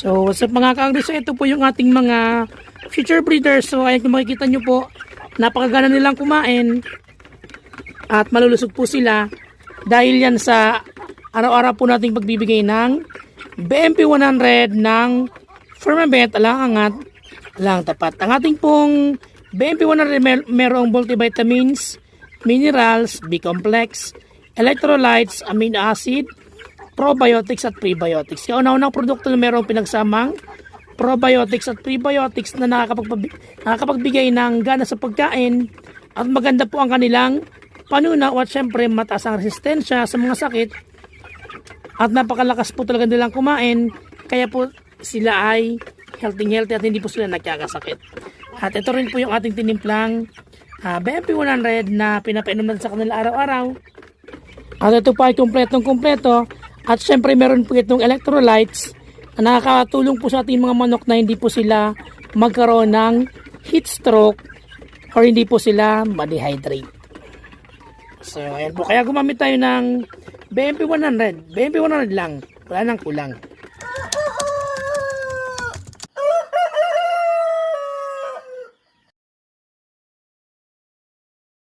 So, what's up mga kaagri? So, ito po yung ating mga future breeders. So, ayan kung makikita nyo po, napakagana nilang kumain at malulusog po sila dahil yan sa araw-araw po nating pagbibigay ng BMP 100 ng Firmament alang angat lang tapat. Ang ating pong BMP 100 mer merong multivitamins, minerals, B-complex, electrolytes, amino acid, probiotics at prebiotics. Yung una-unang produkto na merong pinagsamang probiotics at prebiotics na nakakapagbigay ng gana sa pagkain at maganda po ang kanilang panunaw at syempre mataas ang resistensya sa mga sakit at napakalakas po talaga nilang kumain kaya po sila ay healthy healthy at hindi po sila nagkakasakit. At ito rin po yung ating tinimplang ah, BMP 100 na pinapainom natin sa kanila araw-araw. At ito pa ay kumpletong kumpleto. At syempre meron po itong electrolytes na nakakatulong po sa ating mga manok na hindi po sila magkaroon ng heat stroke or hindi po sila ma-dehydrate. So ayan po. Kaya gumamit tayo ng BMP 100. BMP 100 lang. Wala nang kulang.